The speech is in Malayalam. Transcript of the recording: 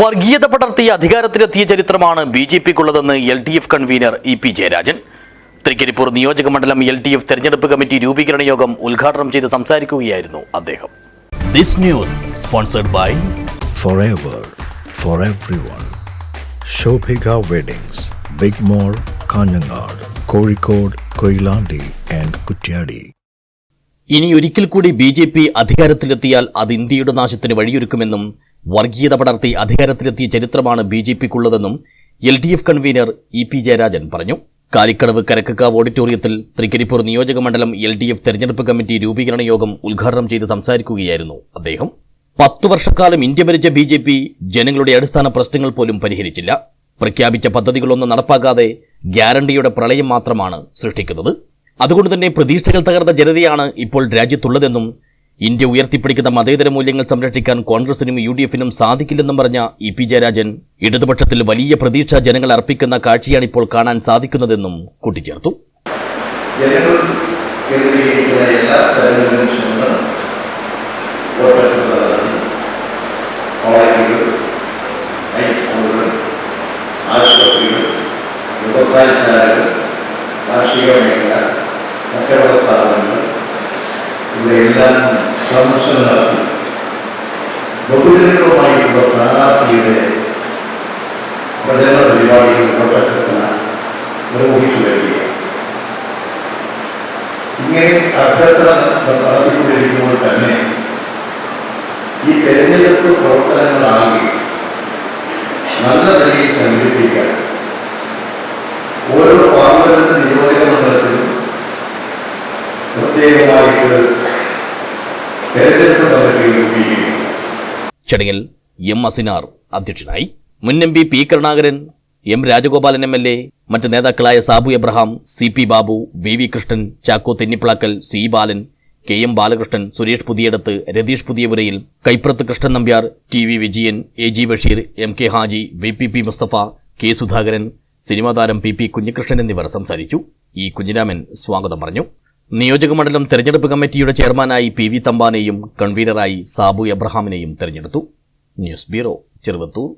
വർഗീയത പടർത്തിയ അധികാരത്തിലെത്തിയ ചരിത്രമാണ് B J പിക്കുള്ളതെന്ന് L D F convener E P Jayarajan. Trikaripur നിയോജക മണ്ഡലം എൽ ഡി എഫ് തെരഞ്ഞെടുപ്പ് കമ്മിറ്റി രൂപീകരണ യോഗം ഉദ്ഘാടനം ചെയ്ത് സംസാരിക്കുകയായിരുന്നു അദ്ദേഹം. This news sponsored by for for everyone. Shobhika Weddings, Big mall Kanhangad Kozhikode Koilandi and Kuttiady ഇനി ഒരിക്കൽ കൂടി ബി ജെ പി അധികാരത്തിലെത്തിയാൽ അത് ഇന്ത്യയുടെ നാശത്തിന് വഴിയൊരുക്കുമെന്നും വർഗീയത പടർത്തി അധികാരത്തിലെത്തിയ ചരിത്രമാണ് B J പിക്കുള്ളതെന്നും L D F convener E P Jayarajan പറഞ്ഞു. കാലിക്കടവ് കരക്കക്കാവ് ഓഡിറ്റോറിയത്തിൽ തൃക്കരിപ്പൂർ നിയോജക മണ്ഡലം എൽ ഡി എഫ് തെരഞ്ഞെടുപ്പ് കമ്മിറ്റി രൂപീകരണ യോഗം ഉദ്ഘാടനം ചെയ്ത് സംസാരിക്കുകയായിരുന്നു അദ്ദേഹം. പത്തു വർഷക്കാലം ഇന്ത്യ ഭരിച്ച ബി ജെ പി ജനങ്ങളുടെ അടിസ്ഥാന പ്രശ്നങ്ങൾ പോലും പരിഹരിച്ചില്ല. പ്രഖ്യാപിച്ച പദ്ധതികളൊന്നും നടപ്പാക്കാതെ ഗ്യാരണ്ടിയുടെ പ്രളയം മാത്രമാണ് സൃഷ്ടിക്കുന്നത്. അതുകൊണ്ട് തന്നെ പ്രതീക്ഷകൾ തകർന്ന ജനതയാണ് ഇപ്പോൾ രാജ്യത്തുള്ളതെന്നും ഇന്ത്യ ഉയർത്തിപ്പിടിക്കുന്ന മതേതര മൂല്യങ്ങൾ സംരക്ഷിക്കാൻ കോൺഗ്രസിനും യു ഡി എഫിനും സാധിക്കില്ലെന്നും പറഞ്ഞ ഇ പി ജയരാജൻ ഇടതുപക്ഷത്തിൽ വലിയ പ്രതീക്ഷ ജനങ്ങൾ അർപ്പിക്കുന്ന കാഴ്ചയാണ് ഇപ്പോൾ കാണാൻ സാധിക്കുന്നതെന്നും കൂട്ടിച്ചേർത്തു. ആശുപത്രികൾ വ്യവസായശാലകൾ കാർഷിക മേഖല ഇവിടെയെല്ലാം സന്ദർശനം നടത്തി ബഹുജനങ്ങളുമായിട്ടുള്ള സ്ഥാനാർത്ഥിയുടെ പ്രചരണ പരിപാടികൾ വോട്ടെടുപ്പ് നിർവഹിച്ചു വരികയാണ് ഇങ്ങനെ അഭ്യർത്ഥന നടത്തിക്കൊണ്ടിരിക്കുമ്പോൾ തന്നെ ഈ തെരഞ്ഞെടുപ്പ് പ്രവർത്തനങ്ങളാകെ നല്ല നിലയിൽ സംഘടിപ്പിക്കാൻ ഓരോ പാർലമെന്റ് നിയോജക മണ്ഡലത്തിലും പ്രത്യേകമായിട്ട് ചടങ്ങിൽ എം അസിനാർ അധ്യക്ഷനായി. മുൻ M P P Karunakaran M Rajagopalan M L A മറ്റ് നേതാക്കളായ Sabu Abraham C P Babu V V Krishnan Chacko Thennippilakkal C Balan K M Balakrishnan Suresh Puthiyadath Ratheesh Puthiyapurayil Kaippurath Krishnan Nambiar T V Vijayan A G Basheer M K Haji V P P Musthafa K Sudhakaran സിനിമാതാരം P P Kunhikrishnan എന്നിവർ സംസാരിച്ചു. ഇ കുഞ്ഞിരാമൻ സ്വാഗതം പറഞ്ഞു. നിയോജക മണ്ഡലം തെരഞ്ഞെടുപ്പ് കമ്മിറ്റിയുടെ ചെയർമാനായി പി വി തമ്പാനെയും കൺവീനറായി സാബു എബ്രഹാമിനെയും തെരഞ്ഞെടുത്തു. News bureau Cheruvathur.